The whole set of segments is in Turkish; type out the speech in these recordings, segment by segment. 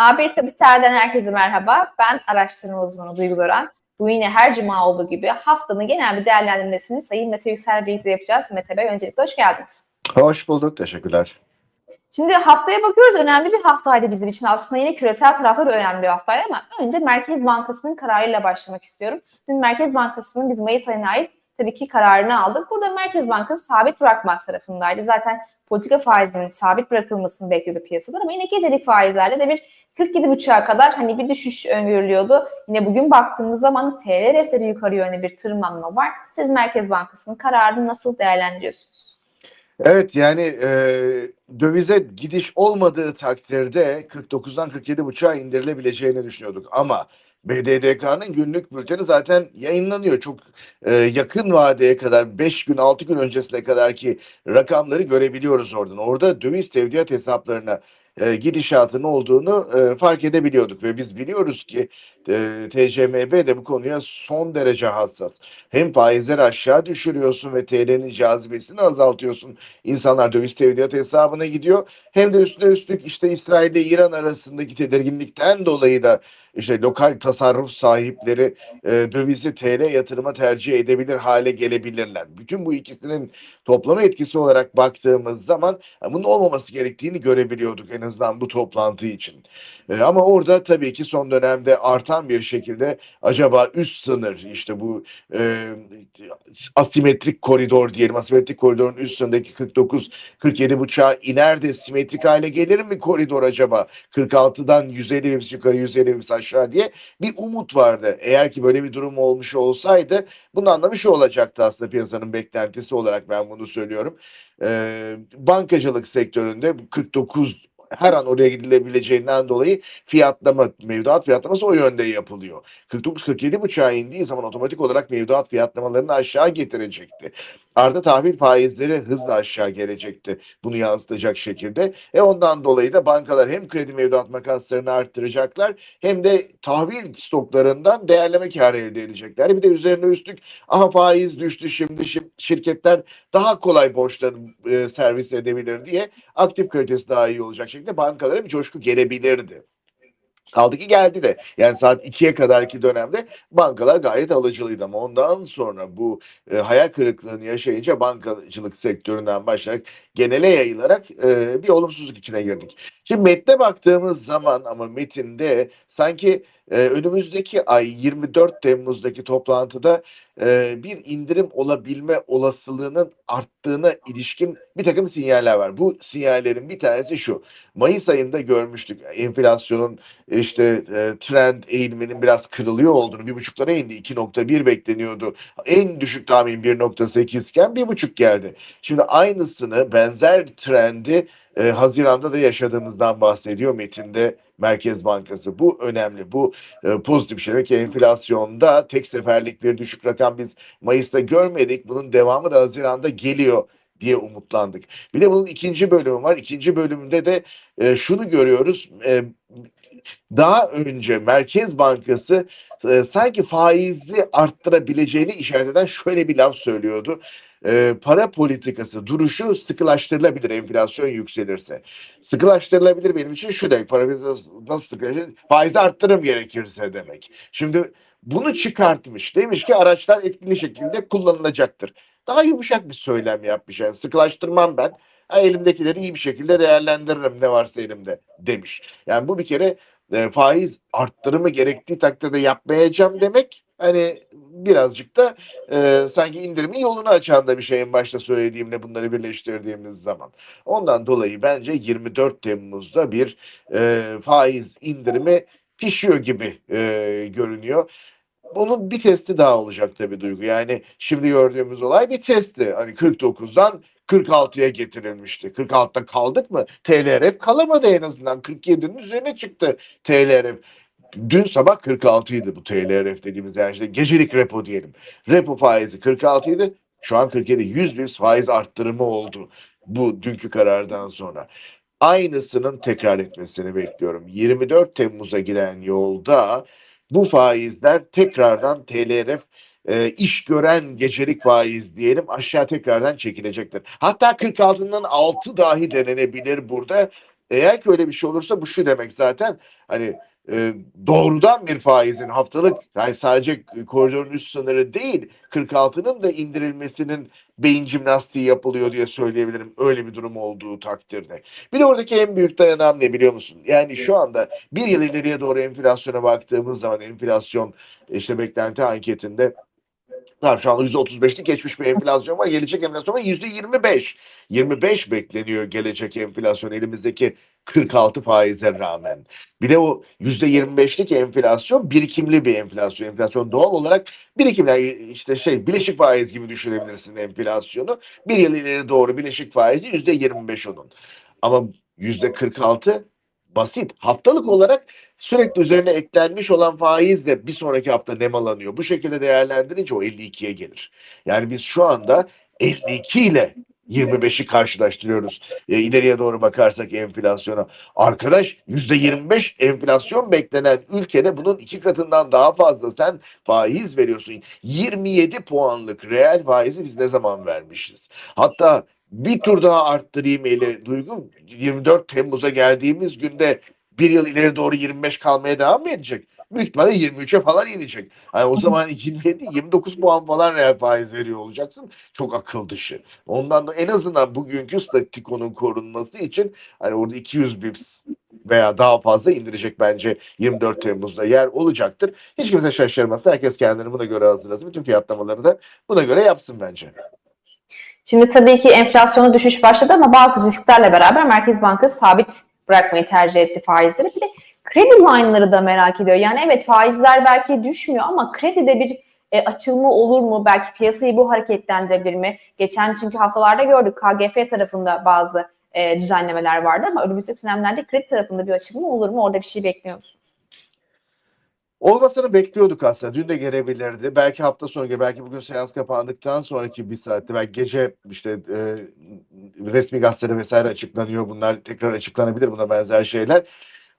A1 Kapital'den herkese merhaba. Ben araştırma uzmanı Duygu Gören. Bu yine her cuma olduğu gibi haftanın genel bir değerlendirmesini Sayın Mete Yüksel birlikte yapacağız. Mete Bey öncelikle hoş geldiniz. Hoş bulduk, teşekkürler. Şimdi haftaya bakıyoruz. Önemli bir haftaydı bizim için. Aslında yine küresel tarafta da önemli bir haftaydı ama önce Merkez Bankası'nın kararıyla başlamak istiyorum. Dün Merkez Bankası'nın biz Mayıs ayına ait tabii ki kararını aldık. Burada Merkez Bankası sabit bırakma tarafındaydı. Zaten politika faizinin sabit bırakılmasını bekliyordu piyasalar ama yine gecelik faizlerle de bir 47.5'a kadar hani bir düşüş öngörülüyordu. Yine bugün baktığımız zaman TL defteri yukarı yönlü bir tırmanma var. Siz Merkez Bankası'nın kararını nasıl değerlendiriyorsunuz? Evet yani e, dövize gidiş olmadığı takdirde 49'dan 47.5'a indirilebileceğini düşünüyorduk. Ama BDDK'nın günlük bülteni zaten yayınlanıyor. Çok e, yakın vadeye kadar 5 gün 6 gün öncesine kadar ki rakamları görebiliyoruz oradan. Orada döviz tevdiat hesaplarına e, gidişatın olduğunu e, fark edebiliyorduk ve biz biliyoruz ki e, TCMB de bu konuya son derece hassas. Hem faizleri aşağı düşürüyorsun ve TL'nin cazibesini azaltıyorsun. İnsanlar döviz tevdiat hesabına gidiyor. Hem de üstüne üstlük işte İsrail ile İran arasındaki tedirginlikten dolayı da işte lokal tasarruf sahipleri e, dövizi TL yatırıma tercih edebilir hale gelebilirler. Bütün bu ikisinin toplama etkisi olarak baktığımız zaman e, bunun olmaması gerektiğini görebiliyorduk en azından bu toplantı için. E, ama orada tabii ki son dönemde artan bir şekilde acaba üst sınır işte bu e, asimetrik koridor diyelim asimetrik koridorun üst sınırındaki 49 47 buçuğa iner de simetrik hale gelir mi koridor acaba 46'dan 150 bps yukarı 150 bps aşağı diye bir umut vardı. Eğer ki böyle bir durum olmuş olsaydı bunun anlamı şu olacaktı aslında piyasanın beklentisi olarak ben bunu söylüyorum. Ee, bankacılık sektöründe 49 her an oraya gidilebileceğinden dolayı fiyatlama, mevduat fiyatlaması o yönde yapılıyor. 49-47 buçuğa indiği zaman otomatik olarak mevduat fiyatlamalarını aşağı getirecekti. Arda tahvil faizleri hızla aşağı gelecekti bunu yansıtacak şekilde. E ondan dolayı da bankalar hem kredi mevduat makaslarını arttıracaklar hem de tahvil stoklarından değerleme karı elde edecekler. Bir de üzerine üstlük aha faiz düştü şimdi şirketler daha kolay borçlarını e, servis edebilir diye aktif kalitesi daha iyi olacak şekilde bankalara bir coşku gelebilirdi. Kaldı ki geldi de. Yani saat 2'ye kadarki dönemde bankalar gayet alıcılıydı ama ondan sonra bu e, hayal kırıklığını yaşayınca bankacılık sektöründen başlayarak genele yayılarak e, bir olumsuzluk içine girdik. Şimdi metne baktığımız zaman ama metinde sanki e, önümüzdeki ay 24 Temmuz'daki toplantıda e, bir indirim olabilme olasılığının arttığına ilişkin bir takım sinyaller var. Bu sinyallerin bir tanesi şu. Mayıs ayında görmüştük enflasyonun işte e, trend eğiliminin biraz kırılıyor olduğunu. Bir buçuklara indi. 2.1 bekleniyordu. En düşük tahmin 1.8 iken bir buçuk geldi. Şimdi aynısını benzer trendi e, Haziran'da da yaşadığımızdan bahsediyor metinde Merkez Bankası. Bu önemli. Bu e, pozitif şey. Ki enflasyonda tek seferlik bir düşük rakam biz Mayıs'ta görmedik. Bunun devamı da Haziran'da geliyor diye umutlandık. Bir de bunun ikinci bölümü var. İkinci bölümünde de e, şunu görüyoruz. E, daha önce Merkez Bankası e, sanki faizi arttırabileceğini işaret eden şöyle bir laf söylüyordu e, para politikası duruşu sıkılaştırılabilir enflasyon yükselirse. Sıkılaştırılabilir benim için şu demek. Para politikası nasıl sıkılaştırılır? Faizi arttırım gerekirse demek. Şimdi bunu çıkartmış. Demiş ki araçlar etkili şekilde kullanılacaktır. Daha yumuşak bir söylem yapmış. Yani sıkılaştırmam ben. Elimdekileri iyi bir şekilde değerlendiririm ne varsa elimde demiş. Yani bu bir kere e, faiz arttırımı gerektiği takdirde yapmayacağım demek hani birazcık da e, sanki indirimin yolunu açan da bir şey en başta söylediğimle bunları birleştirdiğimiz zaman. Ondan dolayı bence 24 Temmuz'da bir e, faiz indirimi pişiyor gibi e, görünüyor. Bunun bir testi daha olacak tabii Duygu. Yani şimdi gördüğümüz olay bir testi. Hani 49'dan 46'ya getirilmişti. 46'da kaldık mı? TLRF kalamadı en azından. 47'nin üzerine çıktı TLRF. Dün sabah 46 idi bu TLRF dediğimiz işte gecelik repo diyelim. Repo faizi 46 idi. Şu an 47. 100 bir faiz arttırımı oldu bu dünkü karardan sonra. Aynısının tekrar etmesini bekliyorum. 24 Temmuz'a giden yolda bu faizler tekrardan TLRF e, iş gören gecelik faiz diyelim aşağı tekrardan çekilecektir. Hatta 46'nın altı dahi denenebilir burada eğer ki öyle bir şey olursa bu şu demek zaten hani e, doğrudan bir faizin haftalık yani sadece koridorun üst sınırı değil 46'nın da indirilmesinin beyin jimnastiği yapılıyor diye söyleyebilirim öyle bir durum olduğu takdirde. Bir de oradaki en büyük dayanağım ne biliyor musun? Yani şu anda bir yıl ileriye doğru enflasyona baktığımız zaman enflasyon işte beklenti anketinde Tamam şu anda %35'lik geçmiş bir enflasyon var. Gelecek enflasyon var %25. 25 bekleniyor gelecek enflasyon elimizdeki 46 faize rağmen. Bir de o %25'lik enflasyon birikimli bir enflasyon. Enflasyon doğal olarak birikimli. Yani işte şey bileşik faiz gibi düşünebilirsin enflasyonu. Bir yıl ileri doğru bileşik faizi %25 onun. Ama %46 basit. Haftalık olarak sürekli üzerine eklenmiş olan faizle bir sonraki hafta nemalanıyor. Bu şekilde değerlendirince o 52'ye gelir. Yani biz şu anda 52 ile 25'i karşılaştırıyoruz. E, ileriye doğru bakarsak enflasyona. Arkadaş %25 enflasyon beklenen ülkede bunun iki katından daha fazla sen faiz veriyorsun. 27 puanlık reel faizi biz ne zaman vermişiz? Hatta bir tur daha arttırayım eli duygum. 24 Temmuz'a geldiğimiz günde bir yıl ileri doğru 25 kalmaya devam mı edecek? Büyük ihtimalle 23'e falan inecek. Yani o zaman 27, 29 puan falan reel faiz veriyor olacaksın. Çok akıl dışı. Ondan da en azından bugünkü statikonun korunması için hani orada 200 bips veya daha fazla indirecek bence 24 Temmuz'da yer olacaktır. Hiç kimse şaşırmasın. Herkes kendini buna göre hazırlasın. Bütün fiyatlamaları da buna göre yapsın bence. Şimdi tabii ki enflasyona düşüş başladı ama bazı risklerle beraber Merkez Bankası sabit bırakmayı tercih etti faizleri. Bir de kredi line'ları da merak ediyor. Yani evet faizler belki düşmüyor ama kredide bir e, açılma olur mu? Belki piyasayı bu hareketlendirebilir mi? Geçen çünkü haftalarda gördük KGF tarafında bazı e, düzenlemeler vardı ama önümüzdeki dönemlerde kredi tarafında bir açılma olur mu? Orada bir şey bekliyor musunuz? Olmasını bekliyorduk aslında. Dün de gelebilirdi. Belki hafta sonu, belki bugün seans kapandıktan sonraki bir saatte, belki gece işte e, resmi gazetede vesaire açıklanıyor. Bunlar tekrar açıklanabilir buna benzer şeyler.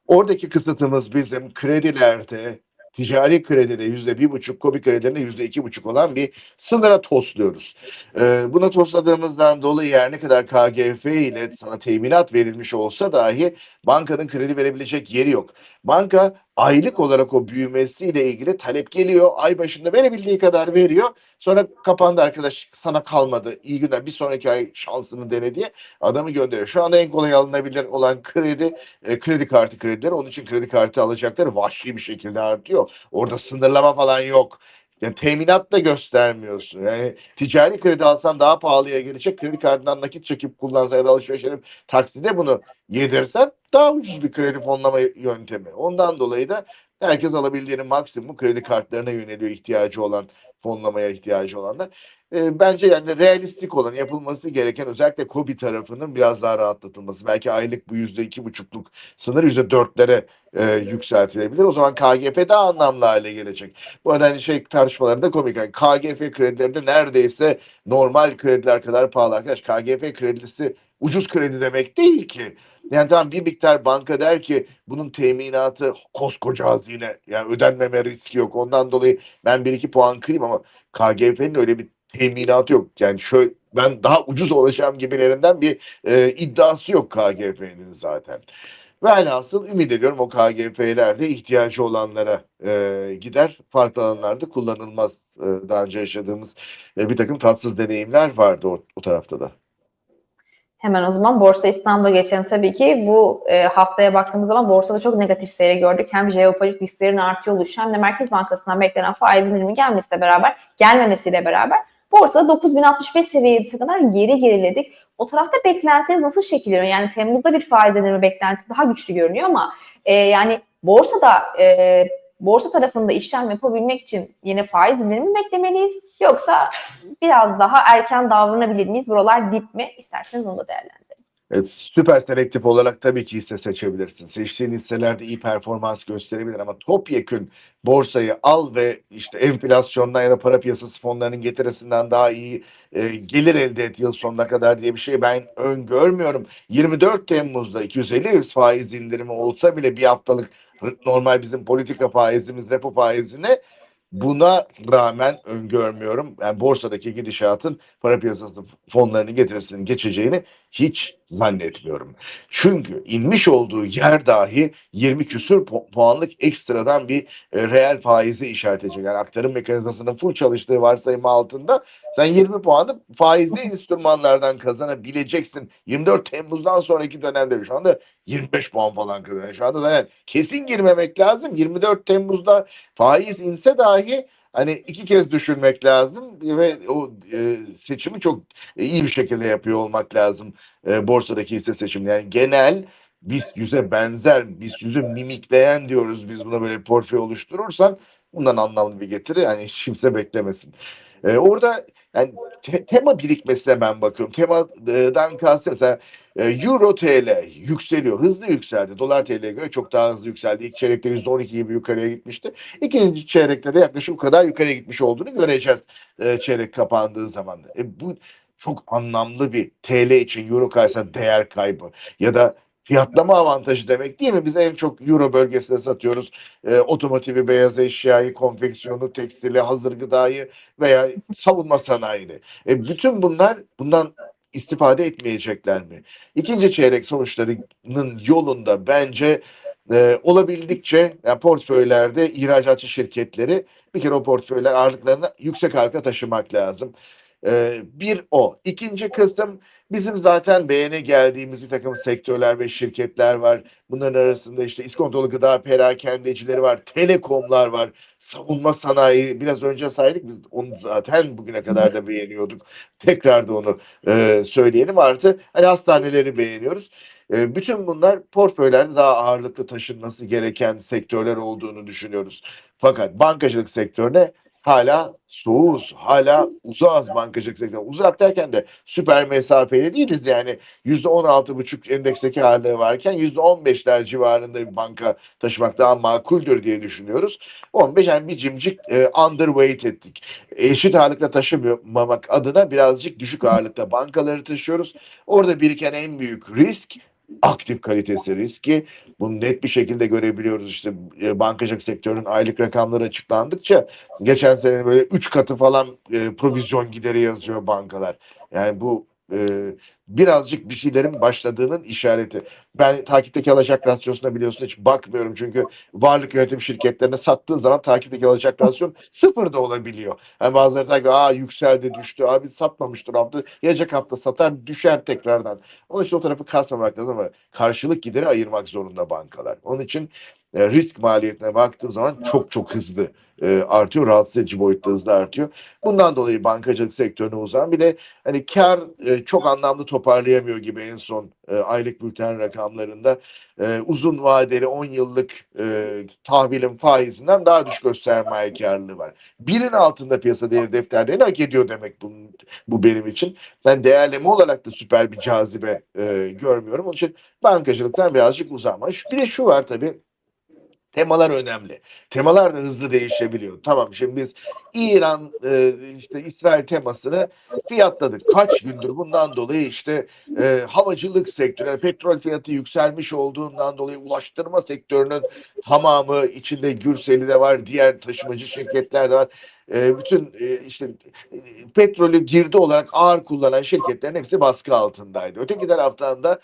Oradaki kısıtımız bizim kredilerde, ticari kredide yüzde bir buçuk, kobi kredilerinde yüzde iki buçuk olan bir sınıra tosluyoruz. Ee, buna tosladığımızdan dolayı her ne kadar KGF ile sana teminat verilmiş olsa dahi bankanın kredi verebilecek yeri yok. Banka aylık olarak o büyümesiyle ilgili talep geliyor. Ay başında verebildiği kadar veriyor. Sonra kapandı arkadaş sana kalmadı. İyi günler bir sonraki ay şansını dene diye adamı gönderiyor. Şu anda en kolay alınabilir olan kredi e, kredi kartı kredileri. Onun için kredi kartı alacakları vahşi bir şekilde artıyor. Orada sınırlama falan yok. Yani teminat da göstermiyorsun. Yani ticari kredi alsan daha pahalıya gelecek. Kredi kartından nakit çekip kullansan ya da alışveriş edip takside bunu yedirsen daha ucuz bir kredi fonlama yöntemi. Ondan dolayı da herkes alabildiğinin maksimum kredi kartlarına yöneliyor ihtiyacı olan, fonlamaya ihtiyacı olanlar. E, bence yani realistik olan yapılması gereken özellikle KOBİ tarafının biraz daha rahatlatılması. Belki aylık bu yüzde iki buçukluk sınır yüzde dörtlere e, yükseltilebilir. O zaman KGF daha anlamlı hale gelecek. Bu arada hani şey tartışmalarında komik. Yani KGF kredilerinde neredeyse normal krediler kadar pahalı. Arkadaş KGF kredisi ucuz kredi demek değil ki. Yani tamam bir miktar banka der ki bunun teminatı koskoca hazine. Yani ödenmeme riski yok. Ondan dolayı ben bir iki puan kırayım ama KGF'nin öyle bir teminatı yok. Yani şöyle ben daha ucuz olacağım gibilerinden bir e, iddiası yok KGF'nin zaten. Velhasıl ümit ediyorum o KGF'ler de ihtiyacı olanlara e, gider. Farklı alanlarda kullanılmaz. E, daha önce yaşadığımız e, bir takım tatsız deneyimler vardı o, o tarafta da. Hemen o zaman Borsa İstanbul'a geçelim. Tabii ki bu e, haftaya baktığımız zaman borsada çok negatif seyir gördük. Hem jeopolitik risklerin artıyor oluşu hem de Merkez Bankası'ndan beklenen faiz indirimi gelmesiyle beraber, gelmemesiyle beraber borsada 9065 seviyesi kadar geri geriledik. O tarafta beklentiniz nasıl şekilleniyor? Yani Temmuz'da bir faiz indirimi beklentisi daha güçlü görünüyor ama e, yani borsada e, borsa tarafında işlem yapabilmek için yine faiz indirimi mi beklemeliyiz? Yoksa biraz daha erken davranabilir miyiz? Buralar dip mi? İsterseniz onu da değerlendirelim. Evet, süper selektif olarak tabii ki hisse seçebilirsin. Seçtiğin hisselerde iyi performans gösterebilir ama topyekün borsayı al ve işte enflasyondan ya da para piyasası fonlarının getirisinden daha iyi e, gelir elde et yıl sonuna kadar diye bir şey ben öngörmüyorum. 24 Temmuz'da 250 faiz indirimi olsa bile bir haftalık normal bizim politika faizimiz, repo faizine Buna rağmen öngörmüyorum. Yani borsadaki gidişatın para piyasası fonlarının getirisinin geçeceğini Hiç zannetmiyorum. Çünkü inmiş olduğu yer dahi 20 küsür pu- puanlık ekstradan bir e, reel faizi işaret edecek. Yani aktarım mekanizmasının full çalıştığı varsayımı altında sen 20 puanı faizli enstrümanlardan kazanabileceksin. 24 Temmuz'dan sonraki dönemde şu anda 25 puan falan kazanıyor. Şu anda zaten kesin girmemek lazım. 24 Temmuz'da faiz inse dahi hani iki kez düşünmek lazım ve o e, seçimi çok iyi bir şekilde yapıyor olmak lazım e, borsadaki hisse seçimi. Yani genel BIST yüze benzer, BIST yüzü mimikleyen diyoruz biz buna böyle portföy oluşturursan bundan anlamlı bir getiri yani hiç kimse beklemesin. E, orada yani te- tema birikmesine ben bakıyorum. Temadan kastım mesela e, Euro TL yükseliyor. Hızlı yükseldi. Dolar TL'ye göre çok daha hızlı yükseldi. İlk çeyrekte %12 gibi yukarıya gitmişti. İkinci çeyrekte de yaklaşık bu kadar yukarıya gitmiş olduğunu göreceğiz e, çeyrek kapandığı zaman. E, bu çok anlamlı bir TL için Euro karşısında değer kaybı ya da fiyatlama avantajı demek değil mi? Biz en çok Euro bölgesinde satıyoruz. E, otomotivi, beyaz eşyayı, konfeksiyonu, tekstili, hazır gıdayı veya savunma sanayini. E, bütün bunlar bundan istifade etmeyecekler mi? İkinci çeyrek sonuçlarının yolunda bence e, olabildikçe yani portföylerde ihracatçı şirketleri bir kere o portföyler ağırlıklarını yüksek ağırlıkla taşımak lazım. E, bir o. İkinci kısım bizim zaten beğene geldiğimiz bir takım sektörler ve şirketler var. Bunların arasında işte iskontolu gıda perakendecileri var, telekomlar var, savunma sanayi biraz önce saydık biz onu zaten bugüne kadar da beğeniyorduk. Tekrar da onu e, söyleyelim artı hani hastaneleri beğeniyoruz. E, bütün bunlar portföylerde daha ağırlıklı taşınması gereken sektörler olduğunu düşünüyoruz. Fakat bankacılık sektörüne hala soğuz, hala uzağız bankacılık sektörüne. Uzak derken de süper mesafeli değiliz yani %16,5 endeksteki ağırlığı varken %15'ler civarında bir banka taşımak daha makuldür diye düşünüyoruz. 15 yani bir cimcik e, underweight ettik. Eşit ağırlıkla taşımamak adına birazcık düşük ağırlıkta bankaları taşıyoruz. Orada biriken en büyük risk aktif kalitesi riski. Bunu net bir şekilde görebiliyoruz işte e, bankacılık sektörünün aylık rakamları açıklandıkça geçen sene böyle 3 katı falan e, provizyon gideri yazıyor bankalar. Yani bu e, birazcık bir şeylerin başladığının işareti. Ben takipteki alacak rasyosuna biliyorsun hiç bakmıyorum çünkü varlık yönetim şirketlerine sattığın zaman takipteki alacak rasyon sıfır da olabiliyor. Yani bazıları ki aa yükseldi düştü abi satmamıştır hafta gelecek hafta satar düşer tekrardan. Onun için o tarafı kasmamak lazım ama karşılık gideri ayırmak zorunda bankalar. Onun için e, risk maliyetine baktığım zaman çok çok hızlı e, artıyor. Rahatsız edici boyutta hızlı artıyor. Bundan dolayı bankacılık sektörüne uzan bir de hani kar e, çok anlamlı toparlayamıyor gibi en son e, aylık bülten rakamlarında e, uzun vadeli 10 yıllık e, tahvilin faizinden daha düşük sermaye karlılığı var. Birin altında piyasa değeri defterlerini hak ediyor demek bu, bu benim için. Ben değerleme olarak da süper bir cazibe e, görmüyorum. Onun için bankacılıktan birazcık uzanmış. Bir de şu var tabii Temalar önemli. Temalar da hızlı değişebiliyor. Tamam şimdi biz İran e, işte İsrail temasını fiyatladık. Kaç gündür bundan dolayı işte e, havacılık sektörü, petrol fiyatı yükselmiş olduğundan dolayı ulaştırma sektörünün tamamı içinde Gürseli de var, diğer taşımacı şirketler de var. E, bütün işte petrolü girdi olarak ağır kullanan şirketlerin hepsi baskı altındaydı. Öteki taraftan da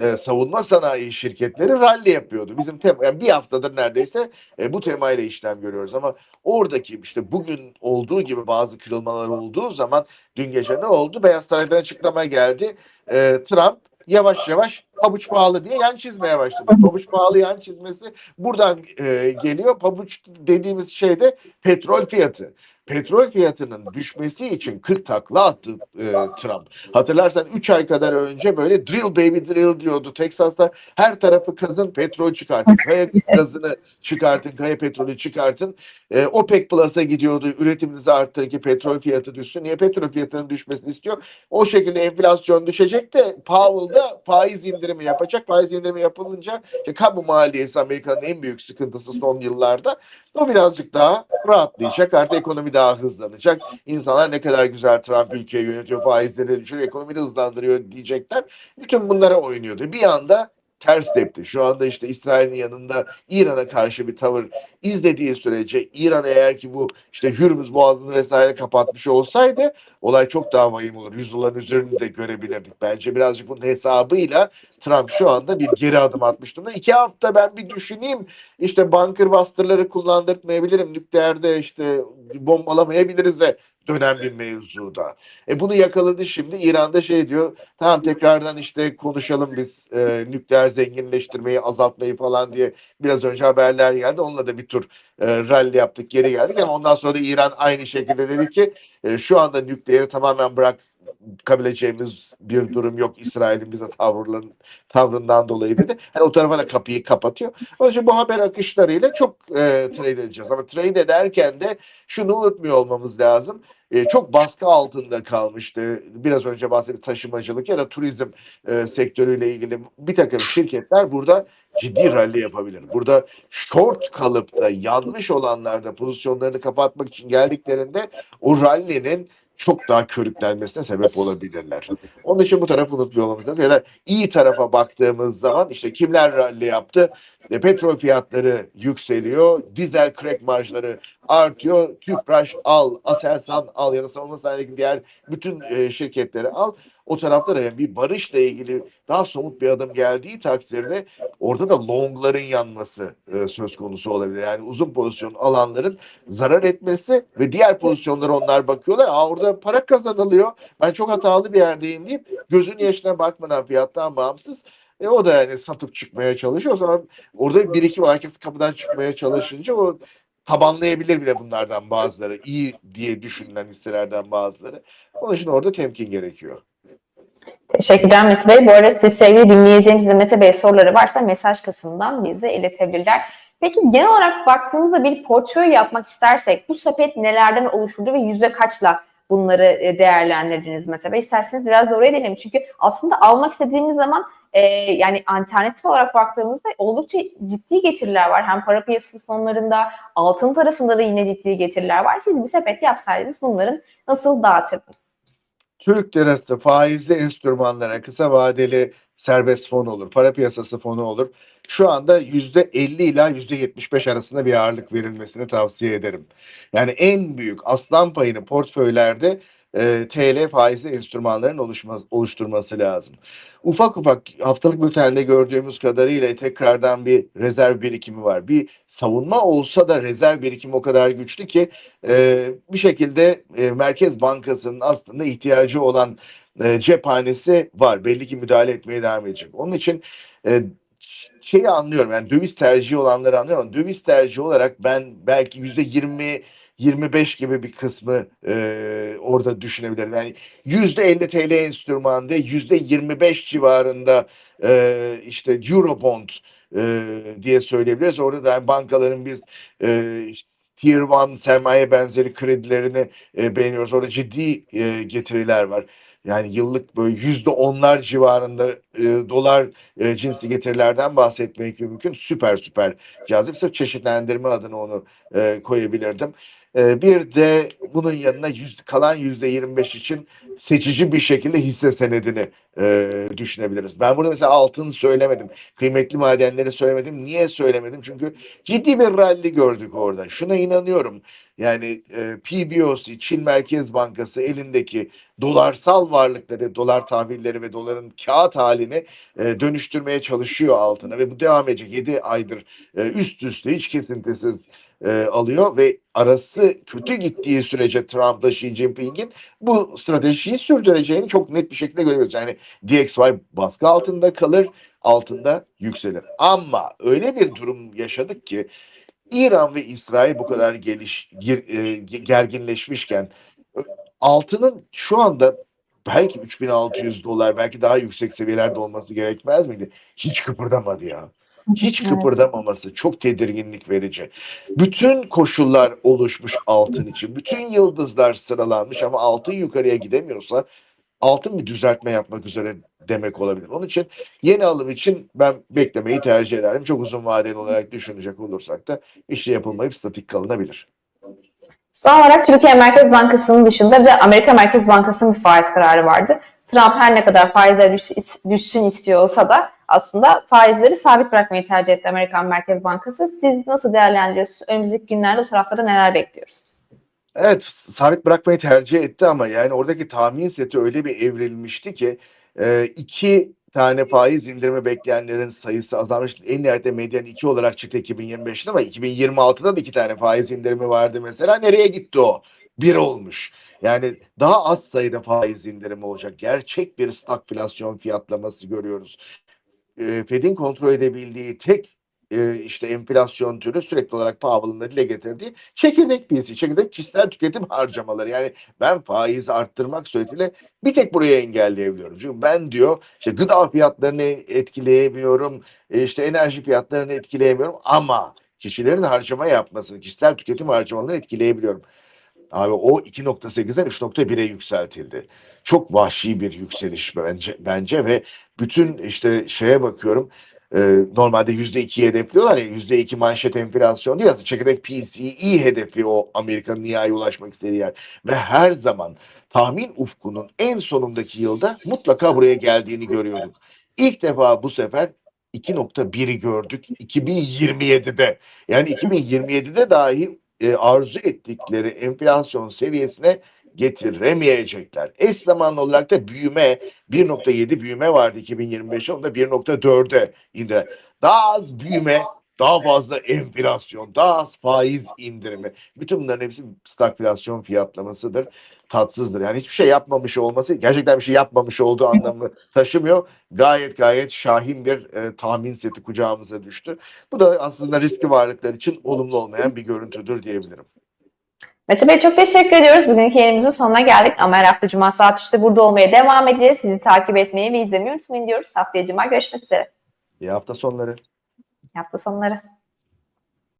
e, savunma sanayi şirketleri rally yapıyordu. Bizim tema, yani bir haftadır neredeyse e, bu temayla işlem görüyoruz ama oradaki işte bugün olduğu gibi bazı kırılmalar olduğu zaman dün gece ne oldu? Beyaz Saray'dan açıklama geldi. E, Trump yavaş yavaş pabuç pahalı diye yan çizmeye başladı. Pabuç pahalı yan çizmesi buradan e, geliyor. Pabuç dediğimiz şey de petrol fiyatı petrol fiyatının düşmesi için 40 takla attı e, Trump. Hatırlarsan 3 ay kadar önce böyle drill baby drill diyordu. Texas'ta her tarafı kazın petrol çıkartın. Kaya gazını çıkartın, kaya petrolü çıkartın. E, OPEC Plus'a gidiyordu. Üretiminizi arttırın ki petrol fiyatı düşsün. Niye petrol fiyatının düşmesini istiyor? O şekilde enflasyon düşecek de Powell da faiz indirimi yapacak. Faiz indirimi yapılınca işte kamu maliyesi Amerika'nın en büyük sıkıntısı son yıllarda. O birazcık daha rahatlayacak. Artık ekonomi daha hızlanacak. İnsanlar ne kadar güzel Trump ülkeyi yönetiyor, faizleri düşürüyor, ekonomi de hızlandırıyor diyecekler. Bütün bunlara oynuyordu. Bir anda ters tepti. Şu anda işte İsrail'in yanında İran'a karşı bir tavır izlediği sürece İran eğer ki bu işte Hürmüz Boğazı'nı vesaire kapatmış olsaydı olay çok daha vahim olur. Yüzyılların üzerinde de görebilirdik. Bence birazcık bunun hesabıyla Trump şu anda bir geri adım atmış durumda. İki hafta ben bir düşüneyim işte bunker bastırları kullandırtmayabilirim. Nükleerde işte bombalamayabiliriz de dönen bir mevzuda. E bunu yakaladı şimdi. İran'da şey diyor. Tamam tekrardan işte konuşalım biz e, nükleer zenginleştirmeyi, azaltmayı falan diye biraz önce haberler geldi. Onunla da bir tur e, rally yaptık, geri geldik. Ama ondan sonra da İran aynı şekilde dedi ki e, şu anda nükleeri tamamen bırak kabileceğimiz bir durum yok İsrail'in bize tavırların tavrından dolayı dedi. Yani o tarafa da kapıyı kapatıyor. Onun için bu haber akışlarıyla çok e, trade edeceğiz. Ama trade ederken de şunu unutmuyor olmamız lazım. E, çok baskı altında kalmıştı. Biraz önce bahsettiğim taşımacılık ya da turizm e, sektörüyle ilgili bir takım şirketler burada ciddi rally yapabilir. Burada short kalıp da yanlış olanlarda pozisyonlarını kapatmak için geldiklerinde o rally'nin çok daha körüklenmesine sebep olabilirler. Onun için bu tarafı unutmamamız lazım. Ya da iyi tarafa baktığımız zaman işte kimler rally yaptı? E, petrol fiyatları yükseliyor, dizel crack marjları artıyor, Tüpraş al, Aselsan al ya da savunma sanayindeki diğer bütün e, şirketleri al. O tarafta da bir barışla ilgili daha somut bir adım geldiği takdirde orada da longların yanması e, söz konusu olabilir. Yani uzun pozisyon alanların zarar etmesi ve diğer pozisyonlara onlar bakıyorlar. Aa orada para kazanılıyor. Ben çok hatalı bir yerdeyim deyip gözün yaşına bakmadan fiyattan bağımsız e o da yani satıp çıkmaya çalışıyor. O zaman orada bir iki. Herkes kapıdan çıkmaya çalışınca o tabanlayabilir bile bunlardan bazıları. iyi diye düşünülen hisselerden bazıları. Onun için orada temkin gerekiyor. Teşekkürler Mete Bey. Bu arada size sevgili dinleyeceğimiz de Mete Bey soruları varsa mesaj kısmından bize iletebilirler. Peki genel olarak baktığımızda bir portföy yapmak istersek bu sepet nelerden oluşurdu ve yüzde kaçla bunları e, değerlendirdiniz Mete Bey? İsterseniz biraz da oraya değinelim. Çünkü aslında almak istediğimiz zaman e, yani alternatif olarak baktığımızda oldukça ciddi getiriler var. Hem para piyasası fonlarında, altın tarafında da yine ciddi getiriler var. Siz bir sepet yapsaydınız bunların nasıl dağıtırdınız? Türk lirası faizli enstrümanlara kısa vadeli serbest fon olur, para piyasası fonu olur. Şu anda %50 ila %75 arasında bir ağırlık verilmesini tavsiye ederim. Yani en büyük aslan payını portföylerde e, TL faizli enstrümanların oluşması, oluşturması lazım. Ufak ufak haftalık bültende gördüğümüz kadarıyla tekrardan bir rezerv birikimi var. Bir savunma olsa da rezerv birikimi o kadar güçlü ki e, bir şekilde e, Merkez Bankası'nın aslında ihtiyacı olan e, cephanesi var. Belli ki müdahale etmeye devam edecek. Onun için e, şeyi anlıyorum yani döviz tercihi olanları anlıyorum döviz tercihi olarak ben belki yüzde yirmi 25 gibi bir kısmı e, orada düşünebilirim. Yani %50 TL enstrümanda %25 civarında e, işte Eurobond e, diye söyleyebiliriz. Orada da yani bankaların biz e, işte Tier 1 sermaye benzeri kredilerini e, beğeniyoruz. Orada ciddi e, getiriler var. Yani yıllık böyle yüzde onlar civarında e, dolar e, cinsi getirilerden bahsetmek mümkün. Süper süper cazip. Sırf çeşitlendirme adına onu e, koyabilirdim. E, bir de bunun yanına yüz, kalan yüzde 25 için seçici bir şekilde hisse senedini e, düşünebiliriz. Ben burada mesela altın söylemedim. Kıymetli madenleri söylemedim. Niye söylemedim? Çünkü ciddi bir rally gördük orada. Şuna inanıyorum. Yani e, PBOC, Çin Merkez Bankası elindeki dolarsal varlıkları, dolar tahvilleri ve doların kağıt halini e, dönüştürmeye çalışıyor altına ve bu devam edecek. 7 aydır e, üst üste hiç kesintisiz e, alıyor ve arası kötü gittiği sürece Trump'la Xi Jinping'in bu stratejiyi sürdüreceğini çok net bir şekilde görüyoruz. Yani DXY baskı altında kalır, altında yükselir. Ama öyle bir durum yaşadık ki İran ve İsrail bu kadar geliş gir, e, gerginleşmişken altının şu anda belki 3600 dolar belki daha yüksek seviyelerde olması gerekmez miydi? Hiç kıpırdamadı ya. Hiç kıpırdamaması çok tedirginlik verici. Bütün koşullar oluşmuş altın için. Bütün yıldızlar sıralanmış ama altın yukarıya gidemiyorsa altın bir düzeltme yapmak üzere demek olabilir. Onun için yeni alım için ben beklemeyi tercih ederim. Çok uzun vadeli olarak düşünecek olursak da işi yapılmayıp statik kalınabilir. Son olarak Türkiye Merkez Bankası'nın dışında bir de Amerika Merkez Bankası'nın bir faiz kararı vardı. Trump her ne kadar faizler düş- düşsün istiyor olsa da aslında faizleri sabit bırakmayı tercih etti Amerikan Merkez Bankası. Siz nasıl değerlendiriyorsunuz? Önümüzdeki günlerde o taraflarda neler bekliyoruz? Evet, sabit bırakmayı tercih etti ama yani oradaki tahmin seti öyle bir evrilmişti ki e, iki tane faiz indirimi bekleyenlerin sayısı azalmış. En nihayetinde medyan 2 olarak çıktı 2025'te ama 2026'da da iki tane faiz indirimi vardı mesela. Nereye gitti o? Bir olmuş. Yani daha az sayıda faiz indirimi olacak. Gerçek bir stagflasyon fiyatlaması görüyoruz. E, Fed'in kontrol edebildiği tek e, işte enflasyon türü sürekli olarak Powell'ın da dile getirdiği çekirdek piyası, çekirdek kişisel tüketim harcamaları. Yani ben faizi arttırmak suretiyle bir tek buraya engelleyebiliyorum. Çünkü ben diyor işte gıda fiyatlarını etkileyemiyorum, e, işte enerji fiyatlarını etkileyemiyorum ama kişilerin harcama yapmasını, kişisel tüketim harcamalarını etkileyebiliyorum. Abi o 2.8'den 3.1'e yükseltildi. Çok vahşi bir yükseliş bence bence ve bütün işte şeye bakıyorum e, normalde %2'yi hedefliyorlar ya %2 manşet enflasyon değil aslında çekirdek PCE hedefi o Amerika'nın nihai ulaşmak istediği yer ve her zaman tahmin ufkunun en sonundaki yılda mutlaka buraya geldiğini görüyorduk. İlk defa bu sefer 2.1'i gördük 2027'de. Yani 2027'de dahi e, arzu ettikleri enflasyon seviyesine getiremeyecekler. Eş zamanlı olarak da büyüme 1.7 büyüme vardı 2025'te onda 1.4'e indi. Daha az büyüme, daha fazla enflasyon, daha az faiz indirimi. Bütün bunların hepsi stagflasyon fiyatlamasıdır. Tatsızdır. Yani hiçbir şey yapmamış olması gerçekten bir şey yapmamış olduğu anlamı taşımıyor. Gayet gayet şahin bir e, tahmin seti kucağımıza düştü. Bu da aslında riski varlıklar için olumlu olmayan bir görüntüdür diyebilirim. Mete Bey çok teşekkür ediyoruz. Bugünkü yayınımızın sonuna geldik. Ama her hafta Cuma saat 3'te burada olmaya devam edeceğiz. Sizi takip etmeyi ve izlemeyi unutmayın diyoruz. Haftaya Cuma görüşmek üzere. İyi hafta sonları hafta sonları.